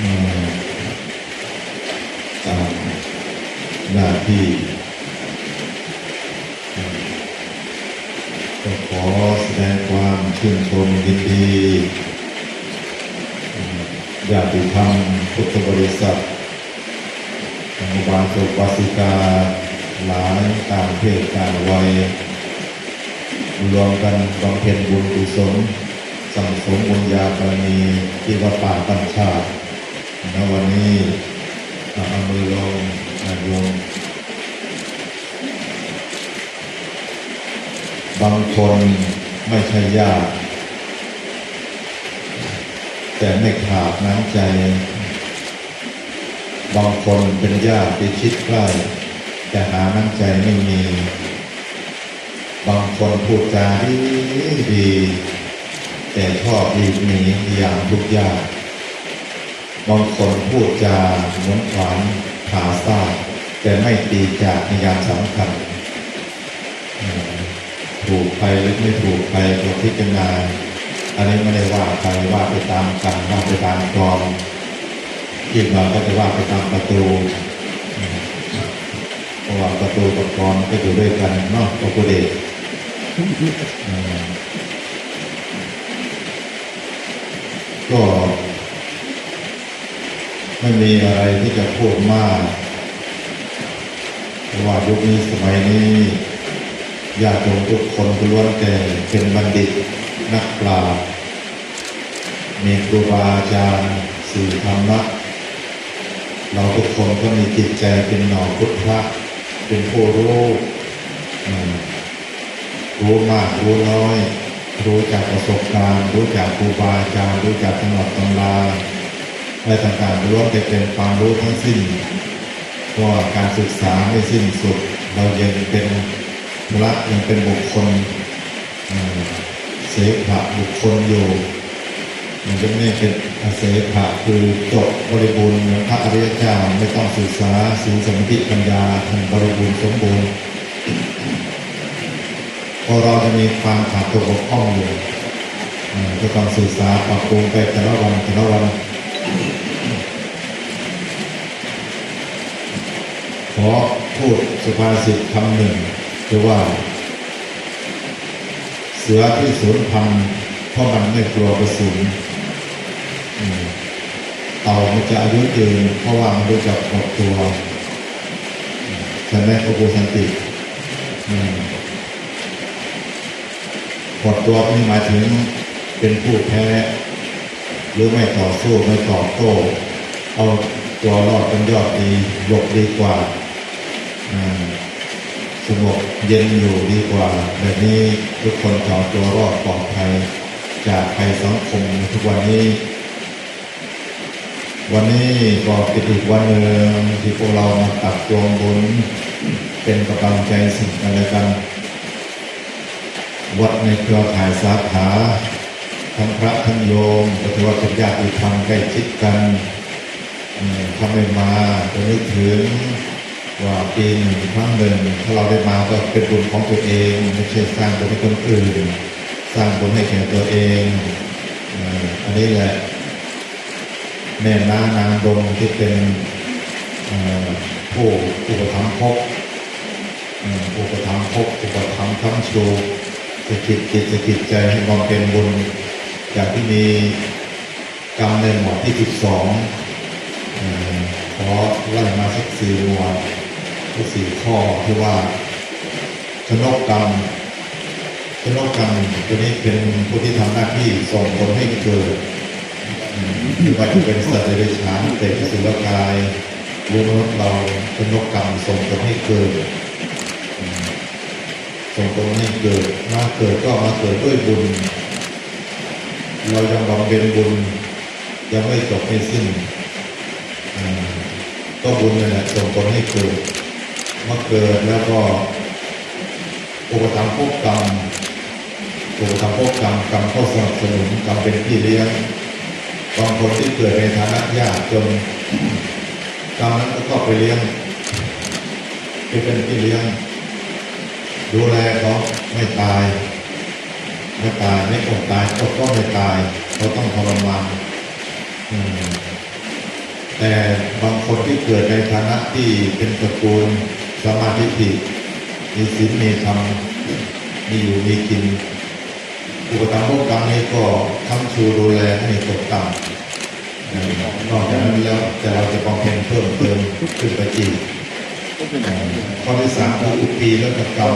อืมตามหน้าที่ก็ขอแสดงความชื่นชมยินดีญาติธรรมพุทธบริษัทธรรมบาลสุวาสิกาหลายต่างเพศต่างวัยรวมกันบำเพ็ญบุญกุศลสั่งสมบุญญาบารมีที่วัดป่าตันชาติ ณวันนี้เอามือลงนะโยมบางคนไม่ใช่ญาติแต่ไม่ขาดน้ำใจ บางคนเป็นญาติที่ชิดใกล้แต่หาน้ำใจไม่มี บางคนพูดจาดีดีแต่ชอบดีกหนีอย่างทุกข์ยาก บางคนพูดจาเหมือนขวานผ่าซากแต่ไม่ตีจากในยามสำคัญ ถูกใครหรือไม่ถูกใครก็พิจารณาอันนี้ไม่ได้ว่าใครว่าไปตามกันว่าไปตามกรองอีกหน่อยก็จะว่าไปตามประตูเพราะว่าประตูกับกรก็อยู่ด้วยกันเนาะพระพุทธเดชก็ ไม่มีอะไรที่จะพูดมากเพราะว่ายุคนี้สมัยนี้ญาติโยมทุกคนล้วนแต่เป็นบัณฑิตนักปราชญ์มีครูบาอาจารย์สื่อธรรมะเราทุกคนก็มีจิตใจเป็นหน่อพุทธะเป็นผู้รู้รู้มากรู้น้อย รู้จากประสบการณ์ รู้จากครูบาอาจารย์รู้จากตำรับตำรา อะไรต่างๆล้วนแต่เป็นความรู้ทั้งสิ้นว่าการศึกษาไม่สิ้นสุด เรายังเป็นพระยังเป็นบุคคลเสขะบุคคลอยู่มันจะไม่เป็นอาเสขะคือจบบริบูรณ์เหมือนพระอริยเจ้าไม่ต้องศึกษาสิ่งสมาธิปัญญาทันบริบูรณ์สมบูรณ์พอเราจะมีความขาดตัวบกพร่องอยู่อ่าก็ต้องศึกษาปรับปรุงไปแต่ละวันแต่ละวัน ขอพูดสุภาษิตคำหนึ่งคือว่า เสือที่สูญพันธุ์เพราะมันไม่กลัวกระสุนเต่ามันจะอายุยืนเพราะว่ามันรู้จักหดตัวอืมใช่ไหมพระโกสันติอืมดตัวนี่หมายถึงเป็นผู้แพ้ หรือไม่ต่อสู้ไม่ตอบโต้เอาตัวรอดเป็นยอดดีหลบดีกว่า สงบเย็นอยู่ดีกว่า แบบนี้ทุกคนจอตัวรอดปลอดภัยจากภัยสังคมทุกวันนี้ วันนี้ก็เป็นอีกวันหนึ่งที่พวกเรามาตักตวงบุญเป็นกำลังใจสิ่งกันและกัน วัดในเครือข่ายสาขาทั้งพระทั้งโยมก็ถือว่าเป็นญาติธรรมใกล้ชิดกันอืมถ้าไม่มาจะนึกถึง ว่าปีหนึ่งครั้งหนึ่งถ้าเราได้มาก็เป็นบุญของตัวเองไม่ใช่สร้างบุญให้คนอื่น สร้างบุญให้แก่ตัวเองอันนี้แหละแม่น้านางดงที่เป็นผู้ผู้ประทับภพเอ่อผู้ประทับภพผู้ประทับทั้งชูสกิดจิตสกิดใจให้ความเป็นบุญจากที่มีกรรมในหมวดที่สิบสองขอไล่มาสักสี่หมวด สี่ข้อที่ว่าชนกกรรมชนกกรรมตัวนี้เป็นผู้ที่ทำหน้าที่ส่งผลให้เกิดไม่ว่าจะเป็นสัตว์เดรัจฉานเตะสุรกายหรือมนุษย์เราชนกกรรมส่งผลให้เกิดส่งผลให้เกิดมาเกิดก็มาเกิดด้วยบุญ เรายังบำเพ็ญบุญยังไม่จบไม่สิ้นก็บุญนั่นแหละส่งผลให้เกิด มื่อเกิดแล้วก็อุปถัมพวกกรรมอุปถัมพวกกรรมกรรมก็สนับสนุนกรรมเป็นพี่เลี้ยงบางคนที่เกิดในฐานะยากจนกรรมนั้นก็เข้าไปเลี้ยงไปเป็นพี่เลี้ยง ดูแลเขาไม่ตายไม่ตายไม่อดตายอดก็ไม่ตายเขาต้องทรมานแต่บางคนที่เกิดในฐานะที่เป็นตระกูล สมาธิิมีศีลมีธรรมมีอยู่มีกินอุปถัมภ์กรรมนี้ก็ค้ำชูดูแลให้ตกต่ำนะนอกจากนั้นแล้วแต่เราจะบำเพ็ญเพิ่มเติมขึ้นไปอีกข้อที่สามคืออุปีและกกรรม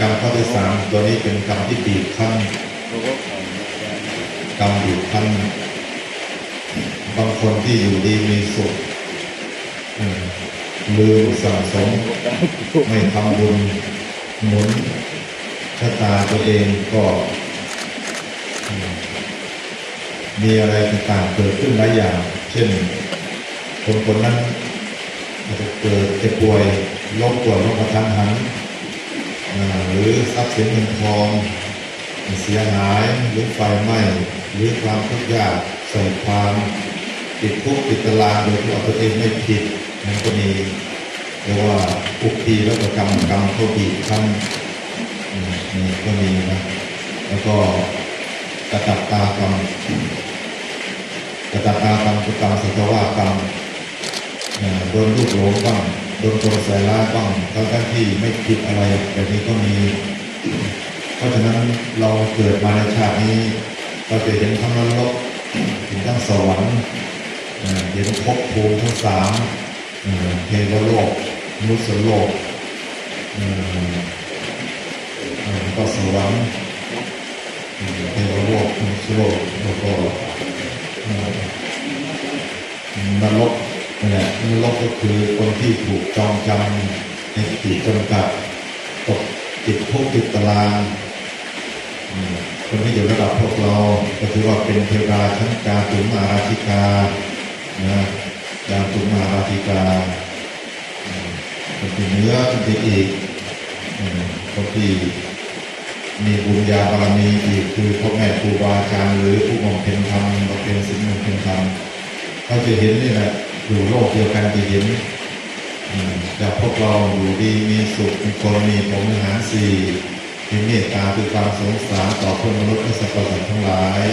กรรมข้อที่สามตัวนี้เป็นกรรมที่บีบคั้นกรรมบีบคั้นบางคนที่อยู่ดีมีสุขอืม ลืมสั่งสมไม่ทำบุญหนุนชะตาตัวเองก็ มีอะไรต่างๆเกิดขึ้นหลายอย่าง เช่น คนคนนั้นอาจจะเกิดเจ็บป่วยล้มป่วยล้มกระทันหันอ่าหรือทรัพย์สินเงินทองเสียหายหรือไฟไหม้หรือความทุกข์ยากใส่ความติดคุกติดตารางโดยที่เอาตัวเองไม่ผิด นั่นก็มีเรียกว่าอุกทีแล้วก็กรรมกรรมเขาบีบคั้นมนี่ก็มีนะแล้วก็กระตับตากรรมกระตับตากรรมคือกรรมสัตวากรรมโดนลูกหลงบ้างโดนคนใส่ร้ายบ้างทั้งทั้งที่ไม่ผิดอะไรแบบนี้ก็มี เพราะฉะนั้นเราเกิดมาในชาตินี้เราจะเห็นทั้งนรกเห็นทั้งสวรรค์เห็นภพภูมิทั้งสาม เทวโลกมนุษย์โลกก็สวรรค์อ่าเทวโลกมนุษย์โลกแล้วก็อ่านรกนั่นแหละนรกก็คือคนที่ถูกจองจำในขีดจำกัดตกติดคุกติดตารางคนที่อยู่ระดับพวกเราก็ถือว่าเป็นเทวดาชั้นกาตุมาราธิกานะ กาตุมาราธิกาอืมคนที่เนื้อคนที่อีกคนที่มีบุญญาบารมีอีกคือพ่อแม่ครูบาอาจารย์หรือผู้บำเพ็ญธรรมบำเพ็ญศีลบำเพ็ญธรรมเขาจะเห็นนี่แหละอยู่โลกเดียวกันจะเห็นอืมแต่พวกเราอยู่ดีมีสุขมีคนมีผมอาหารสี่มีเมตตาคือความสงสารต่อเพื่อนมนุษย์และสรรพสัตว์ทั้งหลาย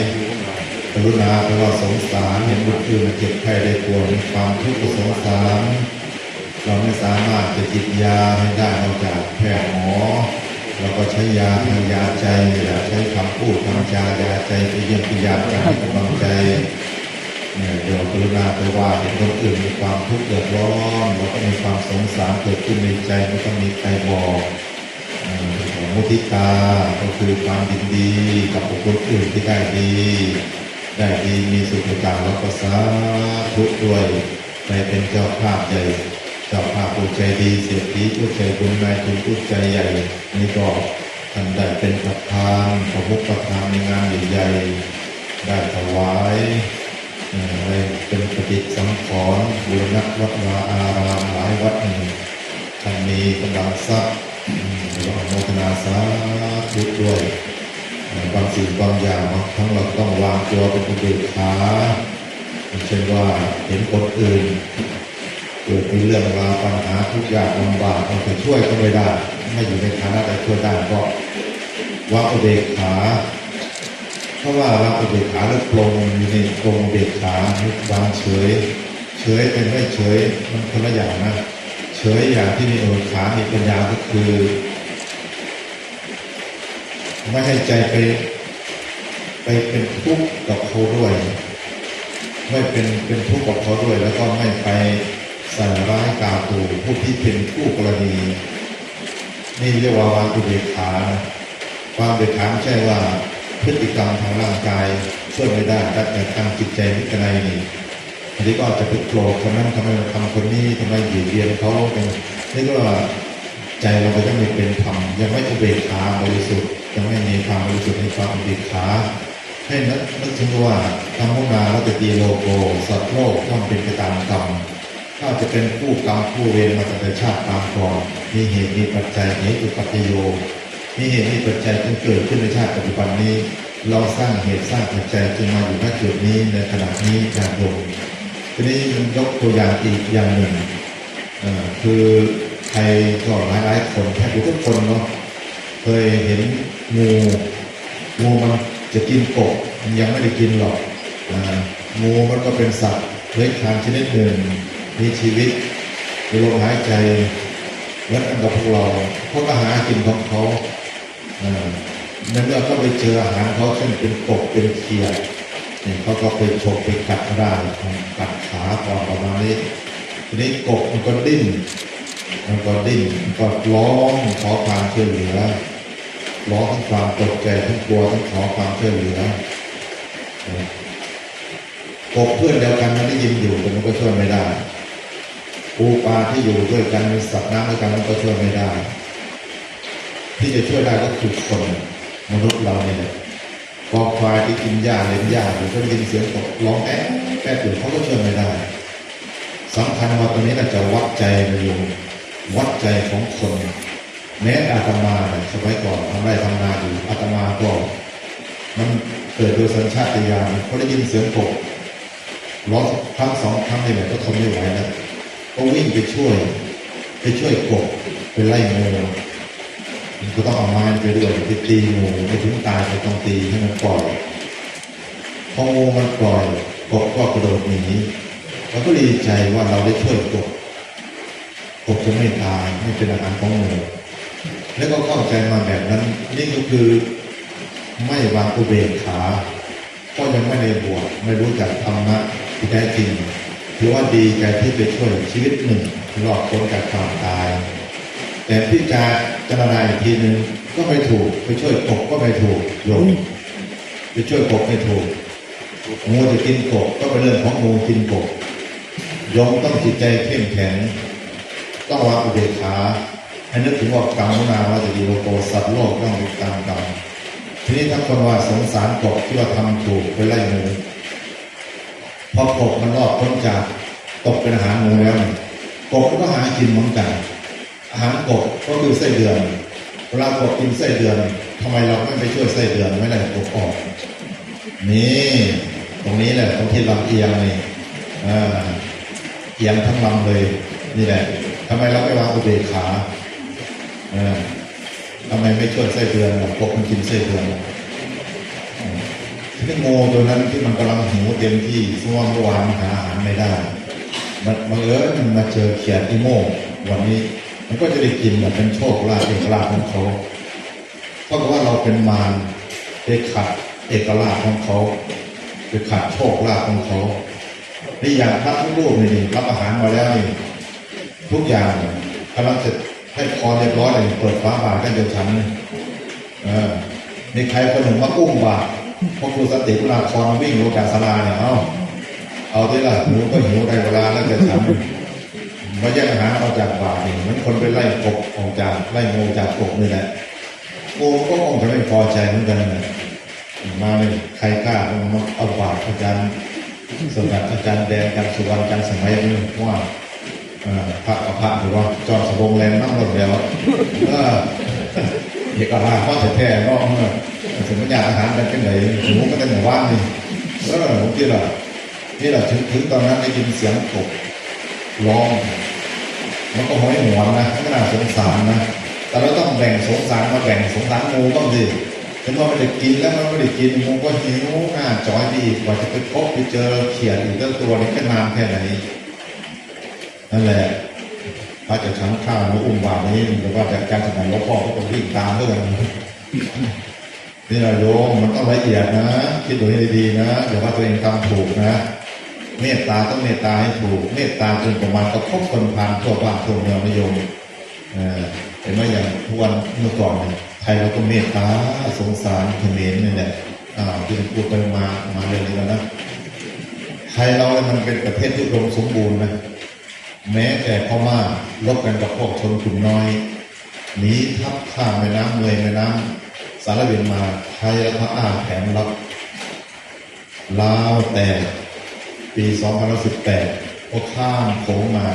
กรุณาแปลว่าสงสารเห็นบุตรอื่นเจ็บไข้ได้ป่วยมีความทุกข์สงสาร เราไม่สามารถจะจิตยาให้ได้นอกจากแพทย์หมอเราก็ใช้ยาทางยาใจนี่แหละใช้คำพูดทางยายาใจไปเยี่ยมพยาใจให้กำลังใจเนี่ยเดี๋ยวกรุณาไปว่าเห็นคนอื่นมีความทุกข์เดือดร้อนเราก็มีความสงสารเกิดขึ้นในใจไม่ต้องมีใครบอกมุทิตาก็คือความยินดีกับบุคคลอื่นที่ได้ดี ได้ดีมีสุขต่างแล้วก็สาธุด้วยในเป็นเจ้าภาพใหญ่เจ้าภาพผู้ใจดีเสียทีผู้ใจบุญนายคุณผู้ใจใหญ่นี่ก็ท่านได้เป็นประธานประมุขประธานในงานใหญ่ๆได้ถวายเอ่อได้เป็นปฏิสังขรณ์บูรณะวัดวาอารามหลายวัดท่านมีกำลังทรัพย์เราอนุโมทนาสาธุด้วย บางสิ่งบางอย่างบางครั้งเราต้องวางตัวเป็นอุเบกขาเช่นว่าเห็นคนอื่นเกิดมีเรื่องราวปัญหาทุกอย่างลำบากเราจะช่วยก็ไม่ได้ไม่อยู่ในฐานะแต่ช่วยได้ก็วางอุเบกขาเพราะว่าวางอุเบกขาหรือปลงอยู่ในปลงเบกขาวางเฉย เฉยเป็นไม่เฉยมันคนละอย่างนะเฉยอย่างที่มีอุเบกขามีปัญญาก็คือ ไม่ให้ใจไป ไปเป็นทุกข์กับเขาด้วย ไม่เป็นเป็นทุกข์กับเขาด้วย แล้วก็ไม่ไปใส่ร้ายกาตูผู้ที่เป็นผู้กรณีนี่เรียกว่าวางอุเบกขานะวางอุเบกขาไม่ใช่ว่าพฤติกรรมทางร่างกายช่วยไม่ได้แต่ทางจิตใจนิจในนี่อันนี้ก็อาจจะไปโกรธคนนั้นทำไมเราทำคนนี้ทำไมหยีเยียนเขาเป็นนี่ก็ ใจเราก็ยังไม่เป็นธรรมยังไม่อุเบกขาบริสุทธิ์ยังไม่มีความบริสุทธิ์ในความอุเบกขาให้นึกนึกถึงว่าธรรมนาและตีโลโกสัตว์โลกย่อมเป็นไปตามกรรมถ้าจะเป็นผู้กรรมผู้เวรมาตั้งแต่ชาติปางก่อนมีเหตุมีปัจจัยเหตุคือปัจจโยมีเหตุมีปัจจัยจึงเกิดขึ้นในชาติปัจจุบันนี้ เราสร้างเหตุสร้างปัจจัยจึงมาอยู่ณจุดนี้ในขณะนี้อย่างโยมทีนี้มันยกตัวอย่างอีกอย่างหนึ่งคือ ใครก็หลายหลายคนแทบทุกคนเนาะเคยเห็นงูงูมันจะกินกบมันยังไม่ได้กินหรอกงูมันก็เป็นสัตว์เลื้อยคลานชนิดหนึ่งมีชีวิตมีลมหายใจเหมือนกันกับพวกเราเขาก็หากินของเขาเอ่อในเมื่อเขาไปเจออาหารเขาเช่นเป็นกบเป็นเขียดเนี่ยเขาก็ไปฉกไปกัดได้กัดขาก่อนประมาณนี้ทีนี้กบมันก็ดิ้น มันก็ดิ้นก็ร้องขอความช่วยเหลือร้องทั้งความตกใจทั้งกลัวทั้งขอความช่วยเหลือกบเพื่อนเดียวกันมันได้ยินอยู่แต่มันก็ช่วยไม่ได้ปูปลาที่อยู่ด้วยกันสัตว์น้ำด้วยกันมันก็ช่วยไม่ได้ ที่จะช่วยได้ก็คือคนมนุษย์เราเนี่ยกอควายที่กินหญ้าเล่นหญ้าอยู่ก็ยินเสียงกร้องแอ๊ะแป๊ะอยู่เขาก็ช่วยไม่ได้สำคัญว่าตรงนี้น่าจะวัดใจเลยโยม วัดใจของคน แม้อาตมาสมัยก่อนทำไรทำนาอยู่อาตมาก็มันเกิดโดยสัญชาตญาณพอได้ยินเสียงกบร้องครั้งสองครั้งนี่แหละก็ทนไม่ไหวแล้วก็วิ่งไปช่วย ไปช่วยกบไปไล่งูมันก็ต้องเอาไม้ไปด้วยไปตีงูไม่ถึงตายก็ต้องตีให้มันปล่อยพองูมันปล่อยกบก็กระโดดหนีเราก็ดีใจว่าเราได้ช่วยกบ กบจะไม่ตายไม่เป็นอาหารของงูแล้วก็เข้าใจมาแบบนั้น นี่ก็คือไม่วางอุเบกขา ก็ยังไม่ได้บวชไม่รู้จักธรรมะที่แท้จริงถือว่าดีใจที่ไปช่วยชีวิตหนึ่งรอดพ้นจากความตาย แต่พี่จาจารณาอีกทีหนึ่งก็ไม่ถูกไปช่วยกบก็ไม่ถูกโยมไปช่วยกบไม่ถูกงูจะกินกบก็เป็นเรื่องของงูกินกบโยมต้องจิตใจเข้มแข็ง ต้องวางอุเบกขาให้นึกถึงว่ากรรมนาว่าจะดีโลโกสัตว์โลกต้องมีกรรมกรรมทีนี้ถ้าคนว่าสงสารกบที่ว่าทำถูกไปไล่งูพอกบมันรอดพ้นจากตกเป็นอาหารงูแล้วกบก็หากินเหมือนกัน อาหารกบก็คือไส้เดือนเวลากบกินไส้เดือนทำไมเราไม่ไปช่วยไส้เดือนไม่ได้กบออกนี่ตรงนี้แหละตรงที่ลำเอียงนี่เอียงทั้งลำเลยนี่แหละ ทำไมเราไม่วางอุเบกขาเออทำไมไม่ช่วยไส้เดือนพวกมันกินไส้เดือนที่งูตัวนั้นที่มันกำลังหิวเต็มที่เพราะว่าเมื่อวานหาอาหารไม่ได้ มันบังเอิญมันมาเจอเขียดอีโมวันนี้ มันก็จะได้กินแบบเป็นโชคลาภเอกลาภของเขาเพราะว่าเราเป็นมารไปขัดเอกลาภของเขาไปขัดโชคลาภของเขานี่อย่างพระทุกรูปนี่รับอาหารมาแล้วนี่ ทุกอย่างกำลังจะให้พรเรียบร้อยเลยเปิดฟ้าบาทกันเดียวฉันเออมีใครคนหนึ่งมาอุ้มบาทพวกครูสติเวลาครวิ่งลงจากศาลาเนี่ยเอาเอาที่ละหนูก็หิวได้เวลาแล้วจะฉันมาแย่งอาหารเอาจากบาทนี่เหมือนคนไปไล่กบออกจากไล่งูจากกบนี่แหละงูก็คงจะไม่พอใจเหมือนกันนะมาเลยใครกล้ามาเอาบาทอาจารย์สมเด็จอาจารย์แดงอารสุวรรณอารสมัยนี้ว่า พระกับพระหรือว่าจอดสบงแรงนั่งรถแล้วเอกราชข้อแท้ๆก็เมื่อถึงปัญญาอาหารกันเป็นไหนหมูก็ตั้งแต่ว่านนี่เออผมคิดว่านี่แหละถึงถึงตอนนั้นได้ยินเสียงตกร้องมันก็ห้อยหัวนะไม่น่าสงสารนะแต่เราต้องแบ่งสงสารมาแบ่งสงสารงูบ้างสิถึงว่าไม่ได้กินแล้วมันไม่ได้กินงูก็หิวหน้าจอยดีกว่าจะไปพบไปเจอเขียดอีกตั้งตัวนี้ก็นานแค่ไหน นั่นแหละพระจะฉันข้าวมาอุ้มบาทนี้หรือว่าจากการสมัยหลวงพ่อก็ต้องวิ่งตามด้วยนี่แหละโยมมันต้องละเอียดนะคิดดูให้ดีๆนะอย่าว่าตัวเองทำถูกนะ เมตตาต้องเมตตาให้ถูก เมตตาจนประมาณกระทบคนพานทั่วบ้านทั่วเมืองนิยมเออเห็นไหมอย่างทุกวันเมื่อก่อนเนี่ยไทยเราก็เมตตาสงสารเขมรนี่แหละอ่าวที่พูดไปมามาเรื่องนี้แล้วนะไทยเราเนี่ยมันเป็นประเทศที่อุดมสมบูรณ์นะ แม้แต่พม่าลบกันกับพวกชนกลุ่มน้อยหนีทับข้ามแม่น้ำเมยแม่น้ำสารวินมาไทยและพระอ้าแถมรับลาวแต่ปี2018พอข้ามโขงมา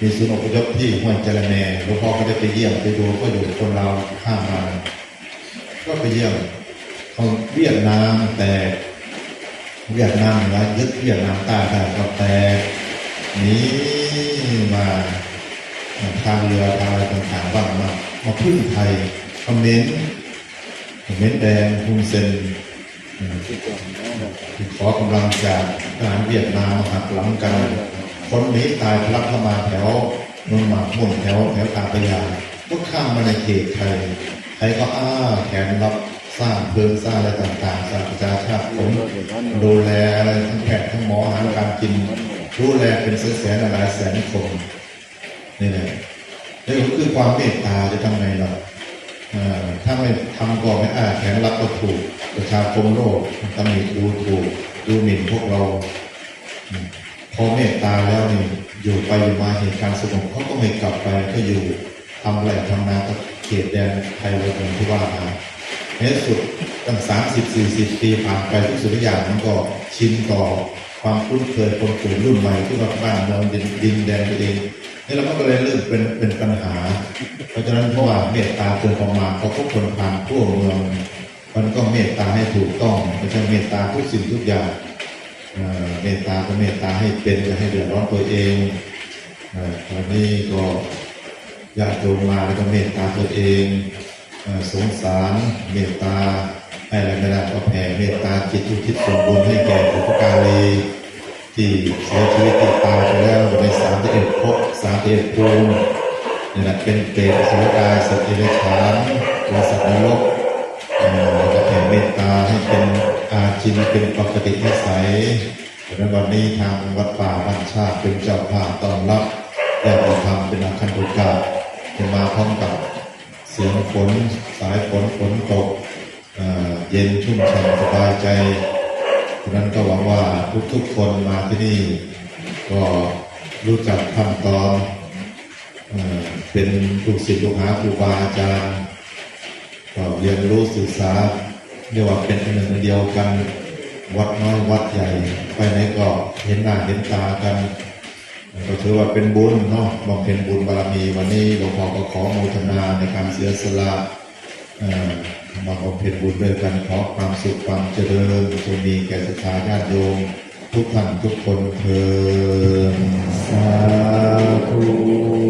มีศูนย์อพยพที่ห้วยเจรแมหลวงพ่อก็ได้ไปเยี่ยมไปดูก็อยู่คนเราวข้ามมา ก็ไปเยี่ยมเขาเวียดนามแต่เวียดนามนือยึดเวียดนามใต้ได้ก็แต่ นีมาทางเรือทางอะไรต่างๆบ้างมามาพึ่งไทยคอมเมนต์คอมเมนต์แดงฮุนเซนที่ขอกำลังจากทหารเวียดนามหักหลังกันคนนี้ตายพลักเข้ามาแถวนนหมากมุ่นแถวแถวตาพระยาก็ข้ามมาในเขตไทยไทยก็อ้าแขนรับสร้างเพลิงสร้างอะไรต่างๆสร้างประชาชาติผมดูแล ดูแลเป็นแสนหลายแสนคนนี่แหละนี่ก็คือความเมตตาจะทำไงเราถ้าไม่ทำก็ไม่อาแขนรับก็ถูกประชาคมโลกตำหนิดูถูกดูหมิ่นพวกเราพอเมตตาแล้วนี่อยู่ไปอยู่มาเหตุการณ์สงบเขาก็ไม่กลับไปก็อยู่ทำอะไรทำนาก็เขตแดนไทยเราอย่างที่ว่ามา ในสุดตั้งสามสิบสี่สิบปีผ่านไปทุกสิ่งทุกอย่างมันก็ชินต่อความคุ้นเคยคนกลุ่มรุ่นใหม่ที่ว่าบ้านเมืองดินดินแดนตัวเองนี่เราก็เลยเริ่มเป็นเป็นปัญหา เพราะฉะนั้นเพราะว่าเมตตาเกินประมาณเขาทุกคนผ่านทั่วเมืองมันก็เมตตาให้ถูกต้องไม่ใช่เมตตาทุกสิ่งทุกอย่างเมตตาก็เมตตาให้เป็นจะให้เดือดร้อนตัวเองตอนนี้ก็ญาติโยมมาแล้วก็เมตตาตัวเอง สงสารเมตตาให้อะไรไม่ได้ก็แผ่เมตตาจิตทุกทิศส่วนบุญให้แก่บุพการีที่เสียชีวิตที่ตายไปแล้วในสามที่เอ็ดภพสามที่เอ็ดภูมินี่แหละเป็นเปรตสุรกายสัตว์เดรัจฉานและสัตว์นรกเอ่อจะแผ่เมตตาให้เป็นอาชีพเป็นปกตินิสัยในวันนี้ทางวัดป่าบ้านชาเป็นเจ้าภาพต้อนรับญาติธรรมเป็นอาคันตุกาจะมาพร้อมกับ เสียงฝนสายฝนฝนตกเย็นชุ่มฉ่ำสบายใจฉะนั้นก็หวังว่าทุกๆคนมาที่นี่ ก็รู้จักขั้นตอนเป็นลูกศิษย์ลูกหาครูบาอาจารย์ก็เรียนรู้ศึกษาเรียกว่าเป็นหนึ่งเดียวกัน วัดน้อยวัดใหญ่ ไปไหนก็เห็นหน้าเห็นตากัน ก็ถือว่าเป็นบุญเนาะบำเพ็ญบุญบารมีวันนี้หลวงพ่อก็ขอโมทนาในการเสียสละมาบำเพ็ญบุญด้วยกันขอความสุขความเจริญจงมีแก่ศรัทธาญาติโยมทุกท่านทุกคนเถิดสาธุ